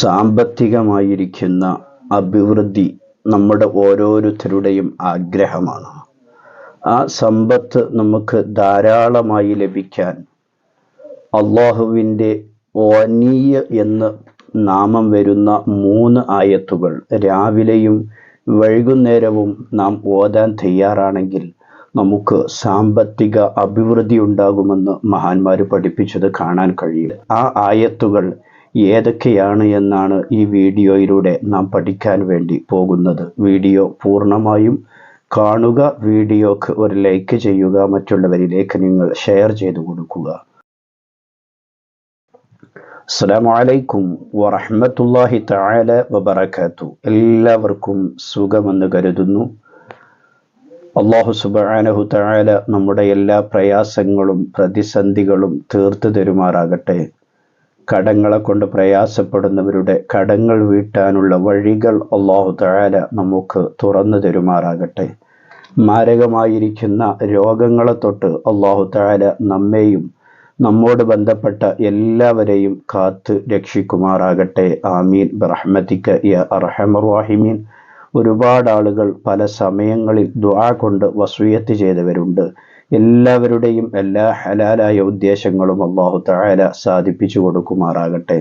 സാമ്പത്തികമായിരിക്കുന്ന അഭിവൃദ്ധി നമ്മുടെ ഓരോരുത്തരുടെയും ആഗ്രഹമാണ്. ആ സമ്പത്ത് നമുക്ക് ധാരാളമായി ലഭിക്കാൻ അള്ളാഹുവിന്റെ ഓനീയ എന്ന് നാമം വരുന്ന മൂന്ന് ആയത്തുകൾ രാവിലെയും വൈകുന്നേരവും നാം ഓതാൻ തയ്യാറാണെങ്കിൽ നമുക്ക് സാമ്പത്തിക അഭിവൃദ്ധി ഉണ്ടാകുമെന്ന് മഹാന്മാർ പഠിപ്പിച്ചത് കാണാൻ കഴിയും. ആ ആയത്തുകൾ ഏതൊക്കെയാണ് എന്നാണ് ഈ വീഡിയോയിലൂടെ നാം പഠിക്കാൻ വേണ്ടി പോകുന്നത്. വീഡിയോ പൂർണമായും കാണുക വീഡിയോക്ക് ഒരു ലൈക്ക് ചെയ്യുക മറ്റുള്ളവരിലേക്ക് നിങ്ങൾ ഷെയർ ചെയ്തു കൊടുക്കുക. അസ്സലാമു അലൈക്കും വറഹ്മത്തുള്ളാഹി തആല വബറകാതു എല്ലാവർക്കും സുഖമെന്ന് കരുതുന്നു. അള്ളാഹു സുബ്ഹാനഹു തആല നമ്മുടെ എല്ലാ പ്രയാസങ്ങളും പ്രതിസന്ധികളും തീർത്തു തരുമാറാകട്ടെ. കടങ്ങളെ കൊണ്ട് പ്രയാസപ്പെടുന്നവരുടെ കടങ്ങൾ വീട്ടാനുള്ള വഴികൾ അള്ളാഹു തആല നമുക്ക് തുറന്നു തരുമാറാകട്ടെ. മാരകമായിരിക്കുന്ന രോഗങ്ങളെ തൊട്ട് അള്ളാഹു തആല നമ്മെയും നമ്മോട് ബന്ധപ്പെട്ട എല്ലാവരെയും കാത്ത് രക്ഷിക്കുമാറാകട്ടെ. ആമീൻ. ബറഹ്മത്തിക്ക യ അർഹമർ റഹീമീൻ. ഒരുപാട് ആളുകൾ പല സമയങ്ങളിൽ ദ്വാ കൊണ്ട് വസൂയത്ത് ചെയ്തവരുണ്ട്. എല്ലാവരുടെയും എല്ലാ ഹലാലായ ഉദ്ദേശങ്ങളും അള്ളാഹു തആല സാധിപ്പിച്ചു കൊടുക്കുമാറാകട്ടെ.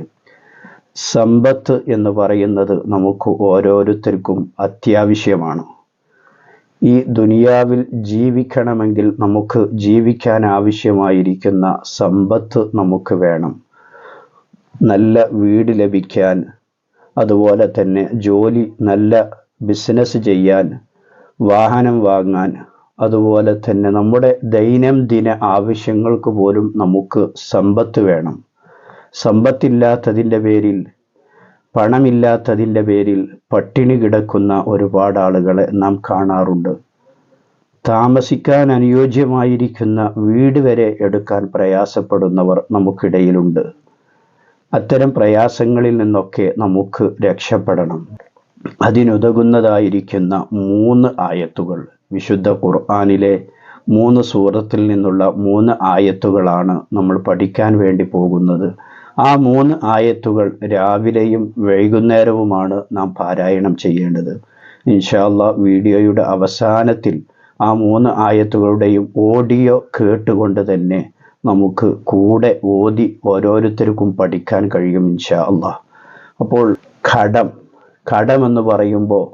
സമ്പത്ത് എന്ന് പറയുന്നത് നമുക്ക് ഓരോരുത്തർക്കും അത്യാവശ്യമാണ്. ഈ ദുനിയാവിൽ ജീവിക്കണമെങ്കിൽ നമുക്ക് ജീവിക്കാൻ ആവശ്യമായിരിക്കുന്ന സമ്പത്ത് നമുക്ക് വേണം. നല്ല വീട് ലഭിക്കാൻ അതുപോലെ തന്നെ ജോലി നല്ല ബിസിനസ് ചെയ്യാൻ വാഹനം വാങ്ങാൻ അതുപോലെ തന്നെ നമ്മുടെ ദൈനംദിന ആവശ്യങ്ങൾക്ക് പോലും നമുക്ക് സമ്പത്ത് വേണം. സമ്പത്തില്ലാത്തതിന്റെ പേരിൽ പണമില്ലാത്തതിന്റെ പേരിൽ പട്ടിണി കിടക്കുന്ന ഒരുപാട് ആളുകളെ നാം കാണാറുണ്ട്. താമസിക്കാൻ അനുയോജ്യമായിരിക്കുന്ന വീട് വരെ എടുക്കാൻ പ്രയാസപ്പെടുന്നവർ നമുക്കിടയിലുണ്ട്. അത്തരം പ്രയാസങ്ങളിൽ നിന്നൊക്കെ നമുക്ക് രക്ഷപ്പെടണം. അതിനുതകുന്നതായിരിക്കുന്ന മൂന്ന് ആയത്തുകൾ. വിശുദ്ധ ഖുർആാനിലെ മൂന്ന് സൂറത്തിൽ നിന്നുള്ള മൂന്ന് ആയത്തുകളാണ് നമ്മൾ പഠിക്കാൻ വേണ്ടി പോകുന്നത്. ആ മൂന്ന് ആയത്തുകൾ രാവിലെയും വൈകുന്നേരവുമാണ് നാം പാരായണം ചെയ്യേണ്ടത്. ഇൻഷാല്ല വീഡിയോയുടെ അവസാനത്തിൽ ആ മൂന്ന് ആയത്തുകളുടെയും ഓഡിയോ കേട്ടുകൊണ്ട് തന്നെ നമുക്ക് കൂടെ ഓതി ഓരോരുത്തർക്കും പഠിക്കാൻ കഴിയും ഇൻഷാ അള്ളാ അപ്പോൾ കടം കടം എന്ന് പറയുമ്പോൾ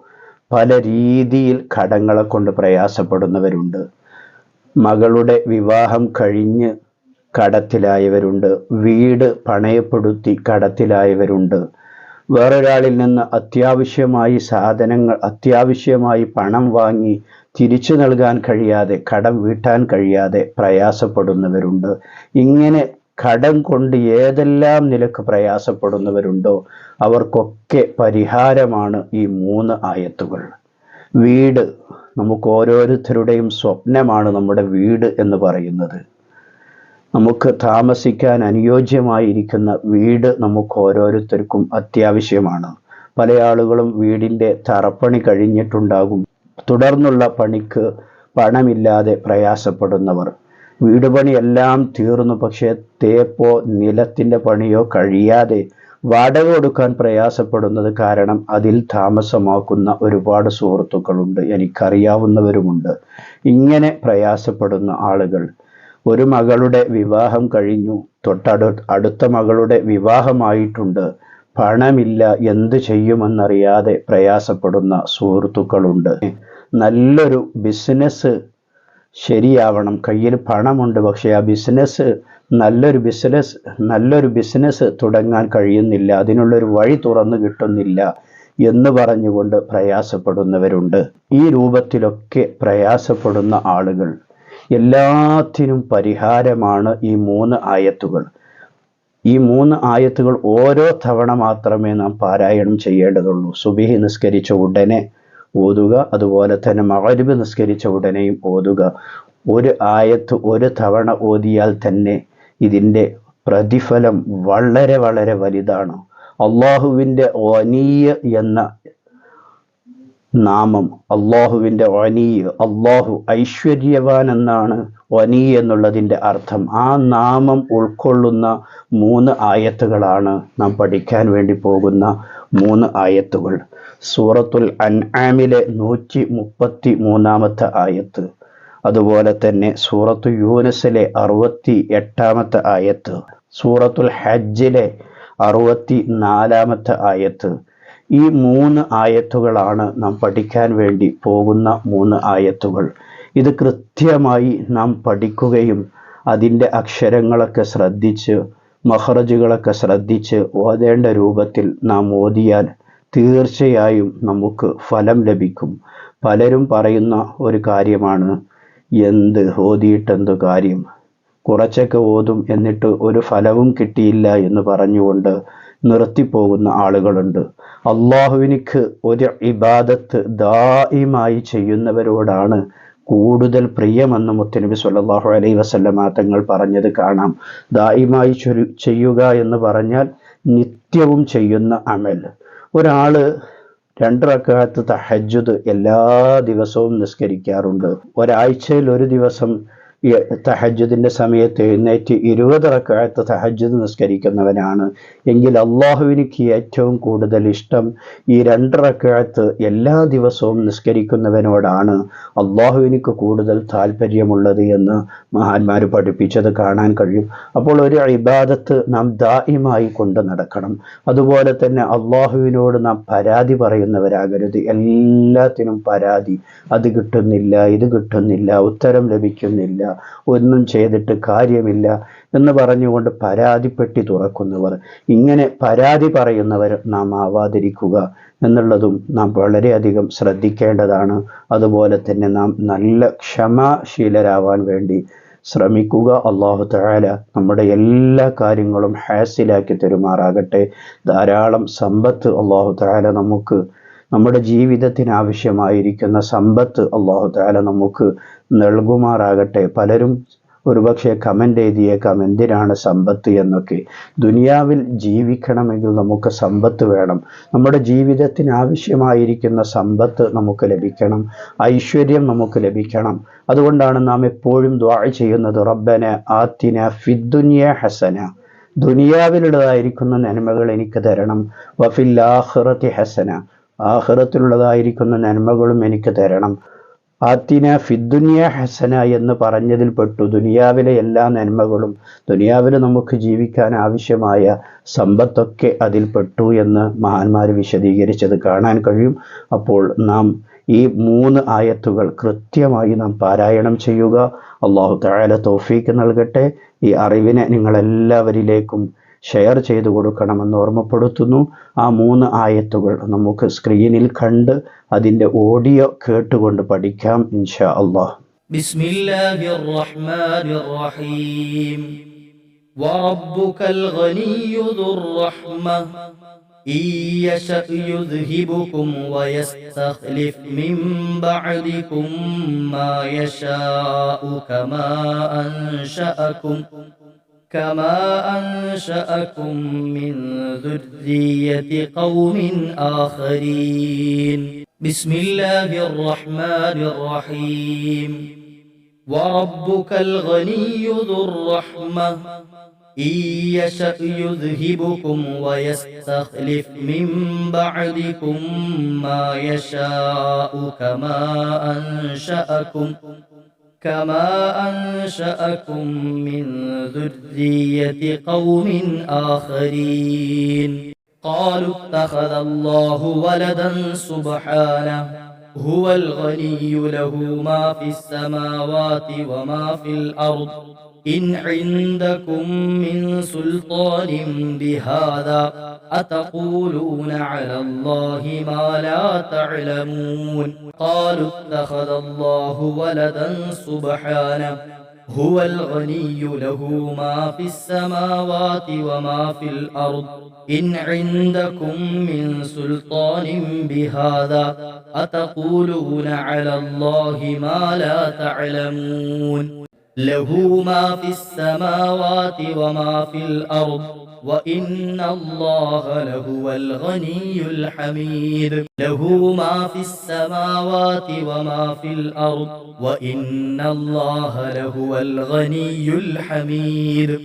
പല രീതിയിൽ കടങ്ങളെ കൊണ്ട് പ്രയാസപ്പെടുന്നവരുണ്ട്. മകളുടെ വിവാഹം കഴിഞ്ഞ് കടത്തിലായവരുണ്ട്. വീട് പണയപ്പെടുത്തി കടത്തിലായവരുണ്ട്. വേറൊരാളിൽ നിന്ന് അത്യാവശ്യമായി സാധനങ്ങൾ അത്യാവശ്യമായി പണം വാങ്ങി തിരിച്ചു നൽകാൻ കഴിയാതെ കടം വീട്ടാൻ കഴിയാതെ പ്രയാസപ്പെടുന്നവരുണ്ട്. ഇങ്ങനെ കടം കൊണ്ട് ഏതെല്ലാം നിലയ്ക്ക് പ്രയാസപ്പെടുന്നവരുണ്ടോ അവർക്കൊക്കെ പരിഹാരമാണ് ഈ മൂന്ന് ആയത്തുകൾ. വീട് നമുക്ക് ഓരോരുത്തരുടെയും സ്വപ്നമാണ് നമ്മുടെ വീട് എന്ന് പറയുന്നത്. നമുക്ക് താമസിക്കാൻ അനുയോജ്യമായിരിക്കുന്ന വീട് നമുക്ക് ഓരോരുത്തർക്കും അത്യാവശ്യമാണ്. പല ആളുകളും വീടിന്റെ തറപ്പണി കഴിഞ്ഞിട്ടുണ്ടാകും. തുടർന്നുള്ള പണിക്ക് പണമില്ലാതെ പ്രയാസപ്പെടുന്നവർ. വീട് പണിയെല്ലാം തീർന്നു. പക്ഷേ തേപ്പോ നിലത്തിന്റെ പണിയോ കഴിയാതെ വാടക കൊടുക്കാൻ പ്രയാസപ്പെടുന്നത് കാരണം അതിൽ താമസമാക്കുന്ന ഒരുപാട് സുഹൃത്തുക്കളുണ്ട്. എനിക്കറിയാവുന്നവരുമുണ്ട്. ഇങ്ങനെ പ്രയാസപ്പെടുന്ന ആളുകൾ. ഒരു മകളുടെ വിവാഹം കഴിഞ്ഞു. തൊട്ടടു അടുത്ത മകളുടെ വിവാഹമായിട്ടുണ്ട്. പണമില്ല. എന്ത് ചെയ്യുമെന്നറിയാതെ പ്രയാസപ്പെടുന്ന സുഹൃത്തുക്കളുണ്ട്. നല്ലൊരു ബിസിനസ് ശരിയാവണം. കയ്യിൽ പണമുണ്ട് പക്ഷേ ആ ബിസിനസ് നല്ലൊരു ബിസിനസ് നല്ലൊരു ബിസിനസ് തുടങ്ങാൻ കഴിയുന്നില്ല. അതിനുള്ളൊരു വഴി തുറന്നു കിട്ടുന്നില്ല എന്ന് പറഞ്ഞുകൊണ്ട് പ്രയാസപ്പെടുന്നവരുണ്ട്. ഈ രൂപത്തിലൊക്കെ പ്രയാസപ്പെടുന്ന ആളുകൾ എല്ലാത്തിനും പരിഹാരമാണ് ഈ മൂന്ന് ആയത്തുകൾ. ഈ മൂന്ന് ആയത്തുകൾ ഓരോ തവണ മാത്രമേ നാം പാരായണം ചെയ്യേണ്ടതുള്ളൂ. സുബിഹി നിസ്കരിച്ച ഉടനെ ഓതുക. അതുപോലെ തന്നെ മകരുവ് നിസ്കരിച്ച ഉടനെയും ഓതുക. ഒരു ആയത്ത് ഒരു തവണ ഓതിയാൽ തന്നെ ഇതിന്റെ പ്രതിഫലം വളരെ വളരെ വലുതാണ്. അള്ളാഹുവിന്റെ ഒനീയ എന്ന നാമം അള്ളാഹുവിന്റെ വനീ അള്ളാഹു ഐശ്വര്യവാൻ എന്നാണ് വനീ എന്നുള്ളതിന്റെ അർത്ഥം. ആ നാമം ഉൾക്കൊള്ളുന്ന മൂന്ന് ആയത്തുകളാണ് നാം പഠിക്കാൻ വേണ്ടി പോകുന്ന മൂന്ന് ആയത്തുകൾ. സൂറത്തുൽ അൻആമിലെ നൂറ്റി മുപ്പത്തി മൂന്നാമത്തെ ആയത്ത്. അതുപോലെ തന്നെ സൂറത്തു യൂനസിലെ അറുപത്തി എട്ടാമത്തെ ആയത്ത്. സൂറത്തുൽ ഹജ്ജിലെ അറുപത്തി നാലാമത്തെ ആയത്ത്. ഈ മൂന്ന് ആയത്തുകളാണ് നാം പഠിക്കാൻ വേണ്ടി പോകുന്ന മൂന്ന് ആയത്തുകൾ. ഇത് കൃത്യമായി നാം പഠിക്കുകയും അതിന്റെ അക്ഷരങ്ങളൊക്കെ ശ്രദ്ധിച്ച് മഹറജുകളൊക്കെ ശ്രദ്ധിച്ച് ഓതേണ്ട രൂപത്തിൽ നാം ഓതിയാൽ തീർച്ചയായും നമുക്ക് ഫലം ലഭിക്കും. പലരും പറയുന്ന ഒരു കാര്യമാണ് എന്ത് ഓതിയിട്ടെന്ത് കാര്യം? കുറച്ചൊക്കെ ഓതും എന്നിട്ട് ഒരു ഫലവും കിട്ടിയില്ല എന്ന് പറഞ്ഞുകൊണ്ട് നിർത്തിപ്പോകുന്ന ആളുകളുണ്ട്. അള്ളാഹുവിനിക്ക് ഒരു ഇബാദത്ത് ദായിമായി ചെയ്യുന്നവരോടാണ് കൂടുതൽ പ്രിയമെന്ന് മുത്തനബി സല്ലാഹു അലൈ വസല്ലമ തങ്ങൾ പറഞ്ഞത് കാണാം. ദായിമായി ചെയ്യുക എന്ന് പറഞ്ഞാൽ നിത്യവും ചെയ്യുന്ന അമൽ. ഒരാൾ രണ്ട് റക്കാത്ത് തഹജുദ് എല്ലാ ദിവസവും നിസ്കരിക്കാറുണ്ട്. ഒരാഴ്ചയിൽ ഒരു ദിവസം തഹജുദിന്റെ സമയത്ത് എഴുന്നേറ്റ് ഇരുപത് റക്കായത്ത് തഹജുദ് നിസ്കരിക്കുന്നവനാണ്. എങ്കിൽ അള്ളാഹുവിനിക്ക് ഏറ്റവും കൂടുതൽ ഇഷ്ടം ഈ രണ്ട് റക്കായത്ത് എല്ലാ ദിവസവും നിസ്കരിക്കുന്നവനോടാണ് അള്ളാഹുവിനിക്ക് കൂടുതൽ താല്പര്യമുള്ളത് എന്ന് മഹാന്മാർ പഠിപ്പിച്ചത് കാണാൻ കഴിയും. അപ്പോൾ ഒരു ഇബാദത്ത് നാം ദായിമായി കൊണ്ട് നടക്കണം. അതുപോലെ തന്നെ അള്ളാഹുവിനോട് നാം പരാതി പറയുന്നവരാകരുത്. എല്ലാത്തിനും പരാതി. അത് കിട്ടുന്നില്ല ഇത് കിട്ടുന്നില്ല ഉത്തരം ലഭിക്കുന്നില്ല. ഒന്നും ചെയ്തിട്ട് കാര്യമില്ല എന്ന് പറഞ്ഞുകൊണ്ട് പരാതിപ്പെട്ടി തുറക്കുന്നവർ. ഇങ്ങനെ പരാതി പറയുന്നവർ നാം ആവാതിരിക്കുക എന്നുള്ളതും നാം വളരെയധികം ശ്രദ്ധിക്കേണ്ടതാണ്. അതുപോലെ തന്നെ നാം നല്ല ക്ഷമാശീലരാവാൻ വേണ്ടി ശ്രമിക്കുക. അള്ളാഹു തആല നമ്മുടെ എല്ലാ കാര്യങ്ങളും ഹാസിലാക്കി തരുമാറാകട്ടെ. ധാരാളം സമ്പത്ത് അള്ളാഹു തആല നമുക്ക് നമ്മുടെ ജീവിതത്തിന് ആവശ്യമായിരിക്കുന്ന സമ്പത്ത് അള്ളാഹു താല നമുക്ക് നൽകുമാറാകട്ടെ. പലരും ഒരുപക്ഷെ കമന്റ് എഴുതിയേക്കാം എന്തിനാണ് സമ്പത്ത് എന്നൊക്കെ? ദുനിയാവിൽ ജീവിക്കണമെങ്കിൽ നമുക്ക് സമ്പത്ത് വേണം. നമ്മുടെ ജീവിതത്തിന് ആവശ്യമായിരിക്കുന്ന സമ്പത്ത് നമുക്ക് ലഭിക്കണം. ഐശ്വര്യം നമുക്ക് ലഭിക്കണം. അതുകൊണ്ടാണ് നാം എപ്പോഴും ദ്വാ ചെയ്യുന്നത് റബ്ബന ആത്തിന ഫിദ്ദുനിയ ഹസന. ദുനിയാവിലുള്ളതായിരിക്കുന്ന നന്മകൾ എനിക്ക് തരണം. വഫിൽ ആഖിറത്തി ഹസന. ആഹ്റത്തിലുള്ളതായിരിക്കുന്ന നന്മകളും എനിക്ക് തരണം. ആത്തിന ഫിദ്ദുനിയ ഹസന എന്ന് പറഞ്ഞതിൽ പെട്ടു. ദുനിയാവിലെ എല്ലാ നന്മകളും ദുനിയാവിൽ നമുക്ക് ജീവിക്കാൻ ആവശ്യമായ സമ്പത്തൊക്കെ അതിൽ പെട്ടു എന്ന് മഹാന്മാർ വിശദീകരിച്ചത് കാണാൻ കഴിയും. അപ്പോൾ നാം ഈ മൂന്ന് ആയത്തുകൾ കൃത്യമായി നാം പാരായണം ചെയ്യുക. അള്ളാഹു തായാല തോഫീക്ക് നൽകട്ടെ. ഈ അറിവിനെ നിങ്ങളെല്ലാവരിലേക്കും ഷെയർ ചെയ്തു കൊടുക്കണമെന്ന് ഓർമ്മപ്പെടുത്തുന്നു ആ മൂന്ന് ആയത്തുകൾ നമുക്ക് സ്ക്രീനിൽ കണ്ട് അതിൻ്റെ ഓഡിയോ കേട്ടുകൊണ്ട് പഠിക്കാം ഇൻഷാ അള്ളാഹ് ബിസ്മില്ലാഹിർ റഹ്മാനിർ റഹീം وربك الغني ذو الرحمة إن يشأ يذهبكم ويستخلف من بعدكم ما يشاء كما أنشأكم كما أنشأكم من ذرية قوم آخرين. بسم الله الرحمن الرحيم. وربك الغني ذو الرحمة. إن يشأ يذهبكم ويستخلف من بعدكم ما يشاء كما أنشأكم. كما أنشأكم من ذرية قوم آخرين قالوا اتخذ الله ولدا سبحانه هو الغني له ما في السماوات وما في الأرض إن عندكم من سلطان بهذا أتقولون على الله ما لا تعلمون؟ قالوا اتخذ الله ولدا سبحانه هو الغني له ما في السماوات وما في الأرض. إن عندكم من سلطان بهذا أتقولون على الله ما لا تعلمون؟ له ما في السماوات وما في الأرض وإن الله لهو الغني الحميد. له ما في السماوات وما في الأرض وإن الله لهو الغني الحميد.